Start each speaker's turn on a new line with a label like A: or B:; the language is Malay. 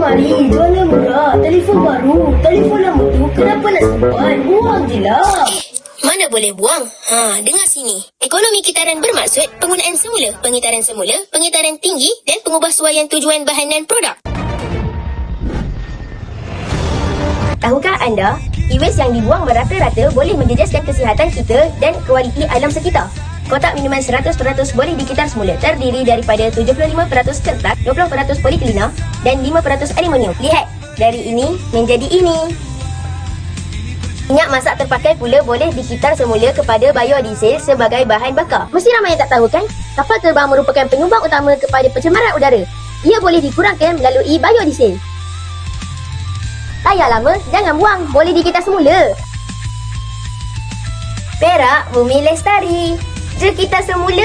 A: mari, jualan murah, telefon baru, telefon lama tu kenapa nak simpan? Buang je lah.
B: Mana boleh buang? Ha, dengar sini. Ekonomi kitaran bermaksud penggunaan semula, pengitaran semula, pengitaran tinggi dan pengubahsuaian tujuan bahan dan produk.
C: Tahukah anda, e-waste yang dibuang merata-rata boleh menjejaskan kesihatan kita dan kualiti alam sekitar. Kotak minuman 100% boleh dikitar semula terdiri daripada 75% kertas, 20% poliklina dan 5% aluminium. Lihat, dari ini menjadi ini. Minyak masak terpakai pula boleh dikitar semula kepada biodiesel sebagai bahan bakar. Mesti ramai yang tak tahu kan? Kapal terbang merupakan penyumbang utama kepada pencemaran udara. Ia boleh dikurangkan melalui biodiesel. Tayar lama, jangan buang. Boleh dikitar semula. Perak Bumi Lestari. Kita semula,